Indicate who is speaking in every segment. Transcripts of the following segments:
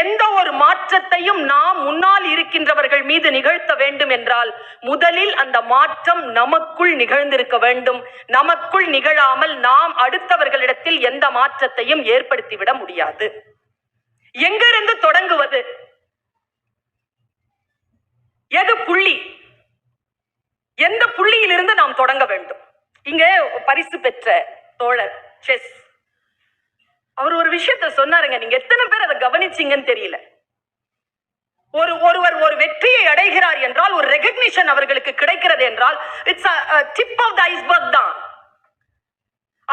Speaker 1: எந்த ஒரு மாற்றத்தையும் நாம் முன்னால் இருக்கின்றவர்கள் மீது நிகழ்த்த வேண்டும் என்றால் முதலில் அந்த மாற்றம் நமக்குள் நிகழ்ந்திருக்க வேண்டும். நமக்குள் நிகழாமல் நாம் அடுத்தவர்களிடத்தில் எந்த மாற்றத்தையும் ஏற்படுத்திவிட முடியாது. எங்கிருந்து தொடங்குவது? எது புள்ளி? எந்த புள்ளியிலிருந்து நாம் தொடங்க வேண்டும்? இங்க பரிசு பெற்ற தோழர் செஸ். அவர் ஒரு விஷயத்த சொன்னாருங்க. நீங்க எத்தனை பேர் அதை கவனிச்சீங்கன்னு தெரியல. ஒரு ஒருவர் ஒரு வெற்றியை அடைகிறார் என்றால் ஒரு ரெகக்னிஷன் அவர்களுக்கு கிடைக்கிறது என்றால் it's tip of the iceberg தான்.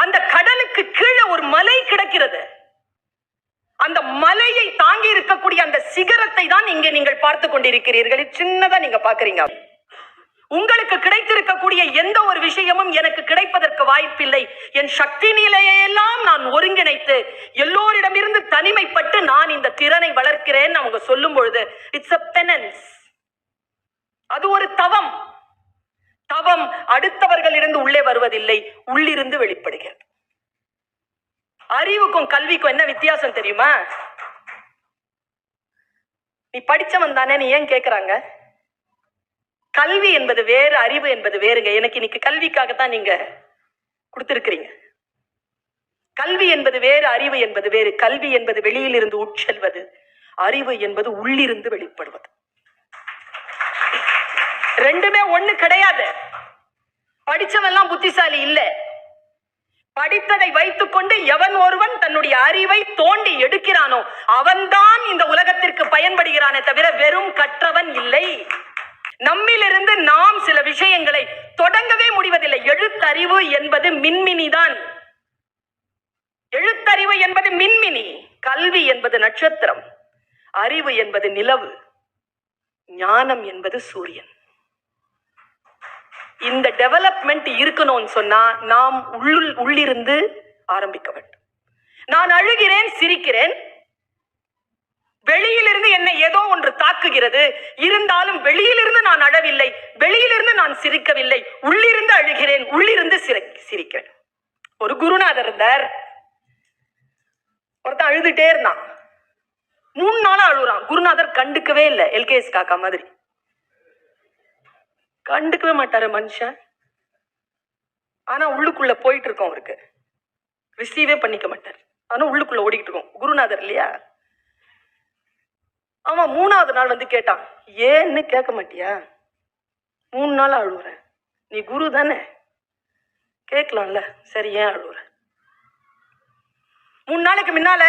Speaker 1: அந்த கடலுக்கு கீழே ஒரு மலை கிடக்கிறது. அந்த மலையை தாங்கி இருக்கக்கூடிய அந்த சிகரத்தை தான் இங்கே நீங்கள் பார்த்து கொண்டிருக்கிறீர்கள். சின்னதா நீங்க பாக்குறீங்க உங்களுக்கு கிடைத்திருக்கக்கூடிய எந்த ஒரு விஷயமும் எனக்கு கிடைப்பதற்கு வாய்ப்பில்லை. என் சக்தி நிலையெல்லாம் நான் ஒருங்கிணைத்து எல்லோரிடமிருந்து தனிமைப்பட்டு நான் இந்த திறனை வளர்க்கிறேன் அவங்க சொல்லும் பொழுது இட்ஸ் அ பெனன்ஸ் அது ஒரு தவம். தவம் அடுத்தவர்களிருந்து உள்ளே வருவதில்லை உள்ளிருந்து வெளிப்படுகிறது. அறிவுக்கும் கல்விக்கும் என்ன வித்தியாசம் தெரியுமா? நீ படிச்சவன் தானே நீ ஏன் கேக்குறாங்க? கல்வி என்பது வேறு அறிவு என்பது வேறுங்க. எனக்கு இன்னைக்கு கல்விக்காகத்தான் நீங்க கொடுத்திருக்கிறீங்க. கல்வி என்பது வேறு அறிவு என்பது வேறு. கல்வி என்பது வெளியிலிருந்து உட்செல்வது. அறிவு என்பது உள்ளிருந்து வெளிப்படுவது. ரெண்டுமே ஒண்ணு கிடையாது. படிச்சவெல்லாம் புத்திசாலி இல்ல. படித்ததை வைத்துக்கொண்டு எவன் ஒருவன் தன்னுடைய அறிவை தோண்டி எடுக்கிறானோ அவன்தான் இந்த உலகத்திற்கு பயன்படுகிறானே தவிர வெறும் கற்றவன் இல்லை. நம்மிலிருந்து நாம் சில விஷயங்களை தொடங்கவே முடிவதில்லை. எழுத்தறிவு என்பது மின்மினி தான். எழுத்தறிவு என்பது மின்மினி. கல்வி என்பது நட்சத்திரம். அறிவு என்பது நிலவு. ஞானம் என்பது சூரியன். இந்த டெவலப்மெண்ட் இருக்கணும்னு சொன்னா நாம் உள்ளுள் உள்ளிருந்து ஆரம்பிக்க வேண்டும். நான் அழுகிறேன் சிரிக்கிறேன் வெளியிலிருந்து என்னை ஏதோ ஒன்று தாக்குகிறது. இருந்தாலும் வெளியிலிருந்து நான் அழவில்லை. வெளியிலிருந்து நான் சிரிக்கவில்லை. உள்ளிருந்து அழுகிறேன். உள்ளிருந்து சிரி- சிரிக்கிறேன். ஒரு குருநாதர் இருந்தார். ஒருத்தன் அழுதுட்டே இருந்தான். மூணு நாளா அழுகுறான் குருநாதர் கண்டுக்கவே இல்லை. எல்கேஎஸ் காக்கா மாதிரி. கண்டுக்கவே மாட்டாரு மனுஷன். ஆனா உள்ளுக்குள்ள போயிட்டு இருக்கோம் அவருக்கு. ரிசீவே பண்ணிக்க மாட்டார். ஆனா உள்ளுக்குள்ள ஓடிக்கிட்டு இருக்கோம். குருநாதர் இல்லையா? அவன் மூணாவது நாள் வந்து கேட்டான் ஏன்னு கேட்க மாட்டியா? மூணு நாள் அழுகுற நீ குரு தானே? கேட்கலாம்ல சரி ஏன் அழுகுற மூணு நாளைக்கு முன்னால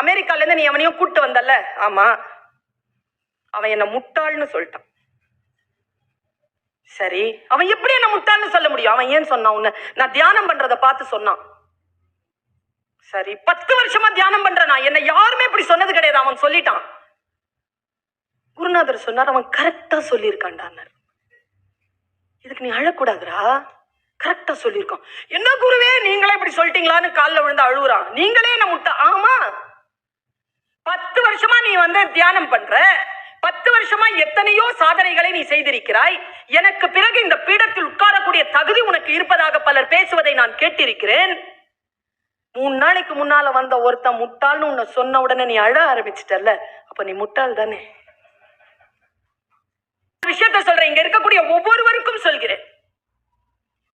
Speaker 1: அமெரிக்காலேருந்து அமெரிக்கால இருந்து நீ அவனையும் கூப்பிட்டு வந்தல்ல? ஆமா. அவன் என்ன முட்டாள்னு சொல்லிட்டான். சரி அவன் எப்படி என்ன முட்டாள்னு சொல்ல முடியும்? அவன் ஏன் சொன்னான் உன்னை? நான் தியானம் பண்றத பார்த்து சொன்னான். சரி பத்து வருஷமா தியானம் பண்றேன் நான். என்ன யாருமே இப்படி சொன்னது கிடையாது அவன் சொல்லிட்டான். குருநாதர் சொன்னார் அவன் கரெக்டா சொல்லியிருக்கான்டான்னார் இதுக்கு நீ அழக்கூடாதுடா. கரெக்டா சொல்லியிருக்கான். என்ன குருவே நீங்களே இப்படி சொல்லிட்டீங்களான்னு காலில் விழுந்து அழுகுறான் நீங்களே என்ன முட்டா? ஆமா. பத்து வருஷமா நீ வந்து தியானம் பண்ற. பத்து வருஷமா எத்தனையோ சாதனைகளை நீ செய்திருக்கிறாய். எனக்கு பிறகு இந்த பீடத்தில் உட்காரக்கூடிய தகுதி உனக்கு இருப்பதாக பலர் பேசுவதை நான் கேட்டிருக்கிறேன். மூணு நாளைக்கு முன்னால வந்த ஒருத்தன் முட்டாள்னு உன்னை சொன்ன உடனே நீ அழ ஆரம்பிச்சிட்டல்ல. அப்ப நீ முட்டாள் தானே விஷயத்த சொல்றேன். இங்க இருக்கக்கூடிய ஒவ்வொருவருக்கும் சொல்கிறேன்.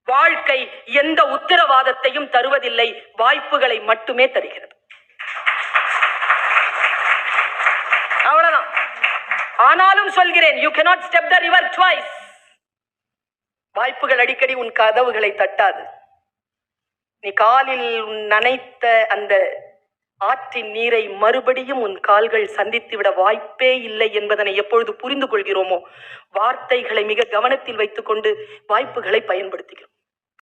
Speaker 1: வாழ்க்கை எந்த உத்தரவாதத்தையும் தருவதில்லை. வாய்ப்புகளை மட்டுமே தருகிறது. அவ்வளவுதான். ஆனாலும் சொல்கிறேன் you cannot step the river twice வாய்ப்புகள் அடிக்கடி உன் கதவுகளை தட்டாது. நீ காலில் உன் நனைத்த அந்த ஆற்றின் நீரை மறுபடியும் உன் கால்கள் சந்தித்துவிட வாய்ப்பே இல்லை என்பதனை எப்பொழுது புரிந்து கொள்கிறோமோ வார்த்தைகளை மிக கவனத்தில் வைத்துக்கொண்டு வாய்ப்புகளை பயன்படுத்துகிறோம்.